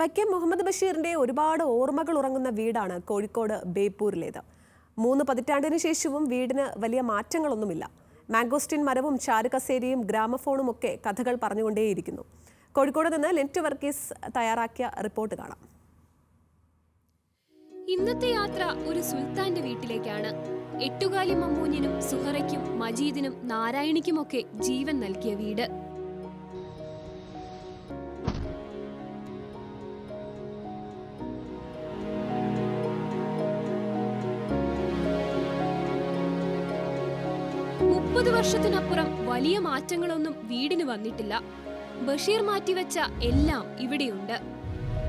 വൈക്കം മുഹമ്മദ് ബഷീറിന്റെ ഒരുപാട് ഓർമ്മകൾ ഉറങ്ങുന്ന വീടാണ് കോഴിക്കോട് ബേപ്പൂരിലേത്. മൂന്ന് പതിറ്റാണ്ടിന് ശേഷവും വീടിന് വലിയ മാറ്റങ്ങളൊന്നുമില്ല. മാംഗോസ്റ്റിൻ മരവും ചാരുകസേരയും ഗ്രാമഫോണും ഒക്കെ കഥകൾ പറഞ്ഞുകൊണ്ടേയിരിക്കുന്നു. കോഴിക്കോട് നിന്ന് ലെന്റ് വർഗീസ് തയ്യാറാക്കിയ റിപ്പോർട്ട് കാണാം. ഇന്നത്തെ യാത്ര ഒരു സുൽത്താന്റെ വീട്ടിലേക്കാണ്. എട്ടുകാലി മമ്മൂഞ്ഞിനും സുഹറയ്ക്കും മജീദിനും നാരായണിക്കുമൊക്കെ ജീവൻ നൽകിയ വീട്. മുപ്പത് വർഷത്തിനപ്പുറം വലിയ മാറ്റങ്ങളൊന്നും വീടിന് വന്നിട്ടില്ല. ബഷീർ മാറ്റിവെച്ച എല്ലാം ഇവിടെയുണ്ട്.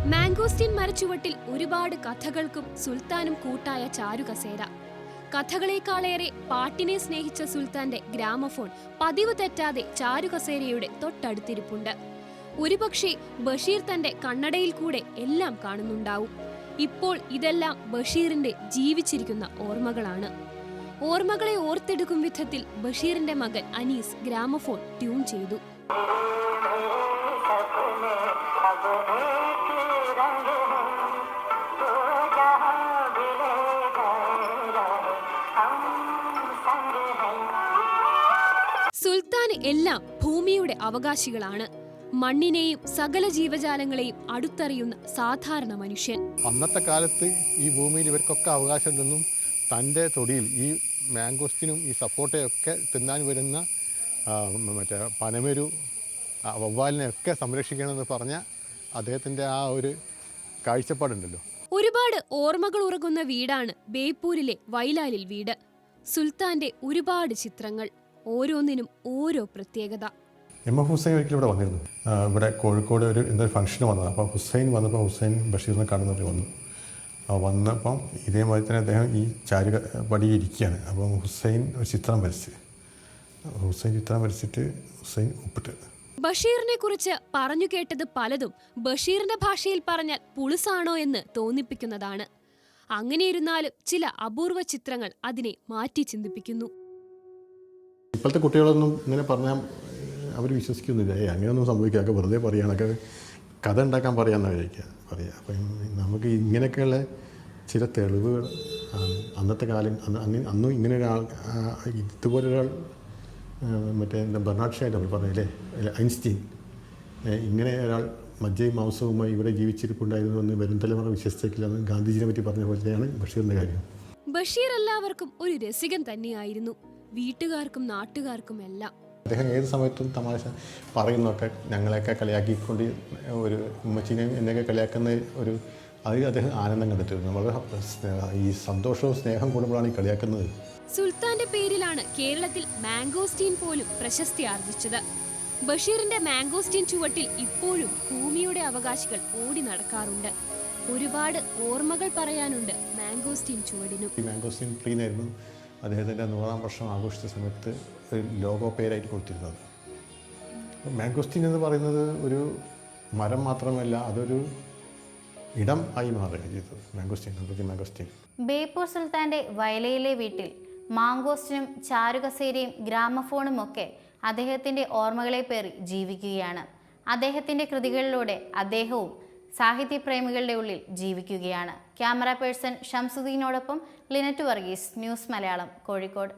മാംഗോസ്റ്റിൻ മരച്ചുവട്ടിൽ ഒരുപാട് കഥകൾക്കും സുൽത്താനും കൂട്ടായ ചാരുകസേര. കഥകളേക്കാളേറെ പാട്ടിനെ സ്നേഹിച്ച സുൽത്താന്റെ ഗ്രാമഫോൺ പതിവ് തെറ്റാതെ ചാരുകസേരയുടെ തൊട്ടടുത്തിരിപ്പുണ്ട്. ഒരുപക്ഷെ ബഷീർ തന്റെ കണ്ണടയിൽ കൂടെ എല്ലാം കാണുന്നുണ്ടാവും. ഇപ്പോൾ ഇതെല്ലാം ബഷീറിന്റെ ജീവിച്ചിരിക്കുന്ന ഓർമ്മകളാണ്. ഓർമ്മകളെ ഓർത്തെടുക്കും വിധത്തിൽ ബഷീറിന്റെ മകൻ അനീസ് ഗ്രാമഫോൺ ട്യൂൺ ചെയ്തു. സുൽത്താൻ എല്ലാം ഭൂമിയുടെ അവകാശികളാണ്. മണ്ണിനെയും സകല ജീവജാലങ്ങളെയും അടുത്തറിയുന്ന സാധാരണ മനുഷ്യൻ. അന്നത്തെ കാലത്ത് ഈ ഭൂമിയിൽ ഇവർക്കൊക്കെ അവകാശമുണ്ടെന്നും തന്റെ തൊടിയിൽ ഈ മാംഗോസ്റ്റിനും ഈ സപ്പോട്ടയൊക്കെ തിന്നാൻ വരുന്ന മറ്റേ പനമരു വവ്വാലിനെയൊക്കെ സംരക്ഷിക്കണമെന്ന് പറഞ്ഞ അദ്ദേഹത്തിന്റെ ആ ഒരു കാഴ്ചപ്പാടുണ്ടല്ലോ. ഒരുപാട് ഓർമ്മകൾ ഉറങ്ങുന്ന വീടാണ് ബേപ്പൂരിലെ വൈലാലിൽ വീട്. സുൽത്താന്റെ ഒരുപാട് ചിത്രങ്ങൾ ഓരോന്നിനും ഓരോ പ്രത്യേകത. എം എഫ് ഹുസൈൻ ഒരിക്കലും ഇവിടെ വന്നിരുന്നു. ഇവിടെ കോഴിക്കോട് ഒരു എന്തൊരു ഫംഗ്ഷന് വന്നത് അപ്പോൾ ഹുസൈൻ വന്നപ്പോൾ ഹുസൈൻ ബഷീറിനെ കാണുന്നവർ വന്നു. വന്നപ്പം ഇതേമാതിരി തന്നെ അദ്ദേഹം ഈ ചാരുക പടിയിൽ ഇരിക്കുകയാണ്. അപ്പം ഹുസൈൻ ഒരു ചിത്രം വരച്ച്. ഹുസൈൻ ചിത്രം വരച്ചിട്ട് ഹുസൈൻ ഒപ്പിട്ട്. ബഷീറിനെ കുറിച്ച് പറഞ്ഞു കേട്ടത് പലതും ബഷീറിന്റെ ഭാഷയിൽ പറഞ്ഞാൽ പുളിസാണോ എന്ന് തോന്നിപ്പിക്കുന്നതാണ്. അങ്ങനെയിരുന്നാലും ചില അപൂർവ ചിത്രങ്ങൾ അതിനെ മാറ്റി ചിന്തിപ്പിക്കുന്നു. ഇപ്പോഴത്തെ കുട്ടികളൊന്നും ഇങ്ങനെ പറഞ്ഞാൽ അവർ വിശ്വസിക്കുന്നില്ല. അങ്ങനെയൊന്നും സംഭവിക്കാതെ വെറുതെ പറയാനൊക്കെ കഥ ഉണ്ടാക്കാൻ പറയാമെന്നാണ് വിചാരിക്കുക പറയുക അപ്പം നമുക്ക് ഇങ്ങനെയൊക്കെയുള്ള ചില തെളിവുകൾ അന്നത്തെ കാലം അന്ന് അന്ന് ഇങ്ങനെ ഒരാൾ ആ, ഇതുപോലെ ഒരാൾ ആ, മറ്റേ എന്താ ബെർണാഡ് നമ്മൾ പറഞ്ഞില്ലേ ഐൻസ്റ്റീൻ. ഇങ്ങനെ ഒരാൾ മജ്ജയും മാംസവുമായി ഇവിടെ ജീവിച്ചിരിപ്പുണ്ടായിരുന്നു എന്ന് വരും തലമുറ വിശ്വസിച്ചേക്കില്ലെന്ന് ഗാന്ധിജിനെ പറ്റി പറഞ്ഞ പോലെയാണ് ബഷീറിന്റെ കാര്യം. ബഷീർ എല്ലാവർക്കും ഒരു രസികൻ തന്നെയായിരുന്നു. വീട്ടുകാർക്കും നാട്ടുകാർക്കും എല്ലാം. അദ്ദേഹം ഏത് സമയത്തും തമാശ പറയുന്നൊക്കെ ഞങ്ങളെയൊക്കെ കളിയാക്കിക്കൊണ്ട് ഒരു ഉമ്മച്ചീനെയും എന്നെയൊക്കെ കളിയാക്കുന്ന ഒരു അതിൽ അദ്ദേഹം ആനന്ദം കണ്ടിട്ടുണ്ട് വളരെ ഈ സന്തോഷവും സ്നേഹം കൂടുമ്പോഴാണ് ഈ കളിയാക്കുന്നത്. സുൽത്താന്റെ പേരിലാണ് കേരളത്തിൽ മാംഗോസ്റ്റീൻ പോലും പ്രശസ്തി ആർജിച്ചത്. ബഷീറിന്റെ മാംഗോസ്റ്റീൻ ചുവട്ടിൽ ഇപ്പോഴും ഭൂമിയുടെ അവകാശികൾ ഓടി നടക്കാറുണ്ട്. ഒരുപാട് ഓർമ്മകൾ പറയാനുണ്ട് മാംഗോസ്റ്റീൻ ചുവടിനും. മാംഗോസ്റ്റീൻ ട്രീനായിരുന്നു അദ്ദേഹത്തിന്റെ നൂറാം വർഷം ആഘോഷിച്ച സമയത്ത് ഒരു ലോഗോ പേരായിട്ട് കൊടുത്തിരുന്നത് മാംഗോസ്റ്റിൻ എന്ന് പറയുന്നത് ഒരു മരം മാത്രമല്ല അതൊരു ഇടം ആയി മാറുകയാണ് ചെയ്തത്. Mangosteen mangosteen. ബേപ്പൂർ സുൽത്താന്റെ വയലയിലെ വീട്ടിൽ മാങ്കോസ്റ്റിനും ചാരുകസേരയും ഗ്രാമഫോണും ഒക്കെ അദ്ദേഹത്തിന്റെ ഓർമ്മകളെ പേറി ജീവിക്കുകയാണ്. അദ്ദേഹത്തിന്റെ കൃതികളിലൂടെ അദ്ദേഹവും സാഹിത്യ പ്രേമികളുടെ ഉള്ളിൽ ജീവിക്കുകയാണ്. ക്യാമറ പേഴ്സൺ ഷംസുദ്ദീനോടൊപ്പം ലിനറ്റ് വർഗീസ് ന്യൂസ് മലയാളം കോഴിക്കോട്.